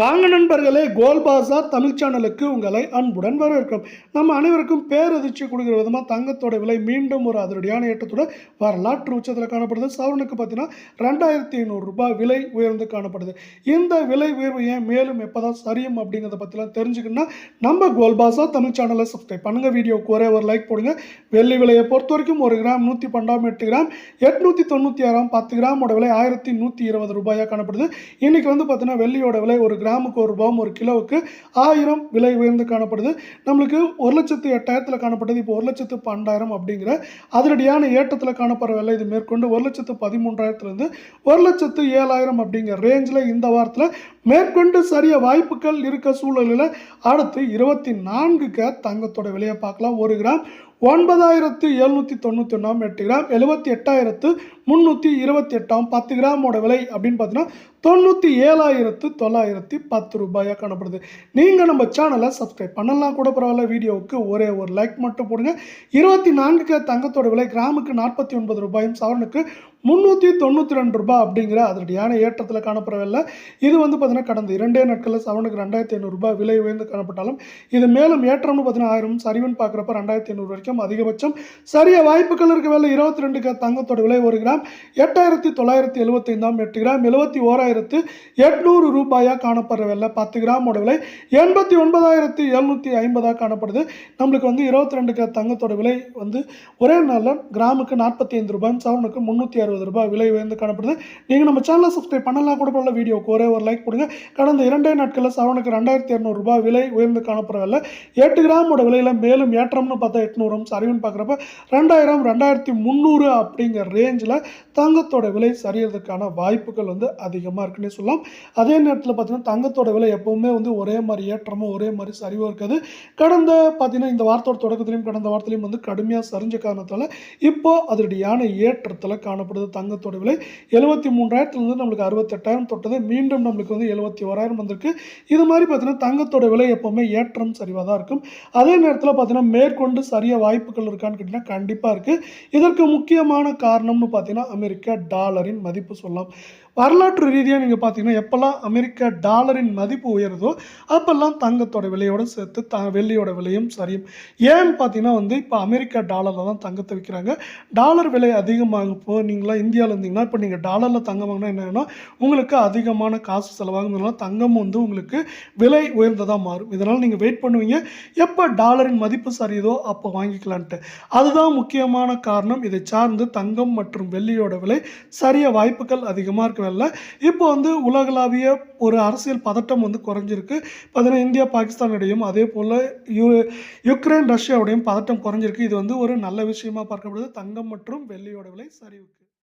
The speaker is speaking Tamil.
வாங்க நண்பர்களே கோல் பாசார் தமிழ் சேனலுக்கு உங்களை அன்புடன் வரவேற்கிறோம். நம்ம அனைவருக்கும் பேரதிர்ச்சி கொடுக்குற விதமாக தங்கத்தோட விலை மீண்டும் ஒரு அதிரடியான ஏற்றத்தோட வரலாற்று உச்சத்தில் காணப்படுது. சவரனுக்கு பார்த்தீங்கன்னா ரெண்டாயிரத்தி ஐநூறு ரூபாய் விலை உயர்ந்து காணப்படுது. இந்த விலை உயர்வு ஏன் மேலும் எப்போ தான் சரியும் அப்படிங்கிறத பற்றிலாம் தெரிஞ்சுக்கணும்னா நம்ம கோல் பாசா தமிழ் சேனலை சப்ஸ்கிரைப் பண்ணுங்கள் வீடியோக்கு ஒரே ஒரு லைக் போடுங்க. வெள்ளி விலையை பொறுத்த வரைக்கும் ஒரு கிராம் நூற்றி பன்னெண்டாம் எட்டு கிராம் எட்நூற்றி தொண்ணூற்றி ஆறாம் பத்து கிராமோட விலை ஆயிரத்தி நூற்றி இருபது ரூபாயாக காணப்படுது. இன்றைக்கி வந்து பார்த்தீங்கன்னா வெள்ளியோட விலை ஒரு கிராமுக்கு ஒரு ரூபாவும் ஒரு கிலோவுக்கு ஆயிரம் விலை உயர்ந்து காணப்படுது. நம்மளுக்கு ஒரு லட்சத்து எட்டாயிரத்தில் காணப்பட்டது இப்போ ஒரு லட்சத்து பன்னெண்டாயிரம் அப்படிங்கிற அதிரடியான ஏற்றத்தில் காணப்படுற விலை இது மேற்கொண்டு ஒரு லட்சத்து பதிமூன்றாயிரத்துலேருந்து ஒரு லட்சத்து ஏழாயிரம் அப்படிங்கிற ரேஞ்சில் இந்த வாரத்தில் மேற்கொண்டு சரிய வாய்ப்புகள் இருக்க சூழலில் அடுத்து இருபத்தி நான்குக்கு தங்கத்தோட விலையை பார்க்கலாம். ஒரு கிராம் ஒன்பதாயிரத்து எழுநூற்றி தொண்ணூற்றி ஒன்றாம் எட்டு கிராம் எழுபத்தி எட்டாயிரத்து முந்நூற்றி இருபத்தி எட்டாம் பத்து கிராமோட விலை அப்படின்னு பார்த்தீங்கன்னா தொண்ணூற்றி ஏழாயிரத்து தொள்ளாயிரத்தி பத்து ரூபாயாக காணப்படுது. நீங்கள் நம்ம சேனலை சப்ஸ்கிரைப் பண்ணலாம் கூட பரவாயில்ல வீடியோவுக்கு ஒரே ஒரு லைக் மட்டும் போடுங்க. இருபத்தி நான்குக்கு தங்கத்தோட விலை கிராமுக்கு நாற்பத்தி ஒன்பது ரூபாயும் சவரனுக்கு முந்நூற்றி தொண்ணூற்றி ரெண்டு ரூபாய் அப்படிங்கிற அதிரடியான ஏற்றத்தில் காணப்படவில்லை இது வந்து பார்த்தீங்கன்னா கடந்த இரண்டே நாட்களில் சவனுக்கு ரெண்டாயிரத்தி ஐநூறுரூபா விலை உயர்ந்து காணப்பட்டாலும் இது மேலும் ஏற்றம்னு பார்த்தீங்கன்னா ஆயிரம் சரிவுன்னு பார்க்குறப்ப ரெண்டாயிரத்தி ஐநூறு வரைக்கும் அதிகபட்சம். சரிய வாய்ப்புகள் இருக்க வேலை இருபத்தி ரெண்டுக்கு தங்கத்தோட விலை ஒரு கிராம். எட்டாயிரத்தி தொள்ளாயிரத்தி எழுபத்தைந்தாம் எட்டு கிராம் எழுபத்தி ஓராயிரத்து எட்நூறு ரூபாயாக காணப்படுற பத்து கிராமோட விலை எண்பத்தி ஒன்பதாயிரத்தி எழுநூற்றி ஐம்பதாக காணப்படுது. நம்மளுக்கு வந்து இருபத்தி ரெண்டுக்கு தங்கத்தோட விலை வந்து ஒரே நாளில் கிராமுக்கு நாற்பத்தி ஐந்து ரூபாய் சவனுக்கு முந்நூற்றி அறுபது ரூபாய் விலை உயர்ந்து காணப்படுது. நீங்கள் நம்ம சேனலை சப்ஸ்கிரைப் பண்ணலாம் கூட உள்ள வீடியோக்கு ஒரே ஒரு லைக் கொடுங்க கடந்த இரண்டே நாட்களில் சவனுக்கு ரெண்டாயிரத்தி இரநூறுபா விலை உயர்ந்து காணப்படவில்லை. எட்டு கிராமோட விலையில் மேலும் ஏற்றம்னு பார்த்தா எட்நூறும் சரிவுன்னு பார்க்குறப்ப ரெண்டாயிரம் ரெண்டாயிரத்தி முந்நூறு அப்படிங்கிற ரேஞ்சில் தங்கத்தோட விலை சரியறதுக்கான வாய்ப்புகள் வந்து அதிகமாக இருக்குன்னே சொல்லலாம். அதே நேரத்தில் பார்த்தீங்கன்னா தங்கத்தோட விலை எப்பவுமே வந்து ஒரே மாதிரி ஏற்றமும் ஒரே மாதிரி சரிவும் இருக்காது. கடந்த பார்த்தீங்கன்னா இந்த வாரத்தோட தொடக்கத்திலையும் கடந்த வாரத்திலையும் வந்து கடுமையாக சரிஞ்ச காரணத்தால் இப்போ அதனுடைய ஏற்றத்தில் காணப்படுது. தங்கத்தோட விலை எழுபத்தி மூன்றாயிரத்துலேருந்து நம்மளுக்கு அறுபத்தெட்டாயிரம் தொட்டது. மீண்டும் நம்மளுக்கு வந்து எழுபத்தி ஓராயிரம் வந்திருக்கு. இது மாதிரி பார்த்தீங்கன்னா தங்கத்தோட விலை எப்போவுமே ஏற்றம் சரிவாக தான் இருக்கும். அதே நேரத்தில் பார்த்தீங்கன்னா மேற்கொண்டு சரியாக வாய்ப்புகள் இருக்கான்னு கேட்டிங்கன்னா கண்டிப்பாக இருக்குது இதற்கு முக்கியமான காரணம்னு பார்த்தீங்கன்னா அமெரிக்க டாலரின் மதிப்பு சொல்லலாம். வரலாற்று ரீதியாக நீங்கள் பார்த்தீங்கன்னா எப்போல்லாம் அமெரிக்க டாலரின் மதிப்பு உயருதோ அப்போல்லாம் தங்கத்தோட விலையோட சேர்த்து த வெள்ளியோட விலையும் சரியும் ஏன்னு பார்த்தீங்கன்னா வந்து இப்போ அமெரிக்க டாலரில் தான் தங்கத்தை விற்கிறாங்க டாலர் விலை அதிகமாகப்போ நீங்களாம் இந்தியாவில் இருந்தீங்கன்னா இப்போ நீங்கள் டாலரில் தங்கம் வாங்கினா என்னென்னா உங்களுக்கு அதிகமான காசு செலவாகுறதுனால தங்கம் வந்து உங்களுக்கு விலை உயர்ந்ததாக மாறும். இதனால் நீங்கள் வெயிட் பண்ணுவீங்க. எப்போ டாலரின் மதிப்பு சரியுதோ அப்போ வாங்கிக்கலான்ட்டு. அதுதான் முக்கியமான காரணம். இதை சார்ந்து தங்கம் மற்றும் வெள்ளியோட விலை சரிய வாய்ப்புகள் அதிகமாக இருக்கவில்லை இப்போ வந்து உலகளாவிய ஒரு அரசியல் பதட்டம் வந்து குறைஞ்சிருக்கு. பார்த்தீங்கன்னா இந்தியா பாகிஸ்தான் இடையும் அதே போல் யு யுக்ரைன் ரஷ்யாவுடையும் பதட்டம் குறைஞ்சிருக்கு. இது வந்து ஒரு நல்ல விஷயமா பார்க்கப்படுது. தங்கம் மற்றும் வெள்ளியோட விலை சரிவுக்கு.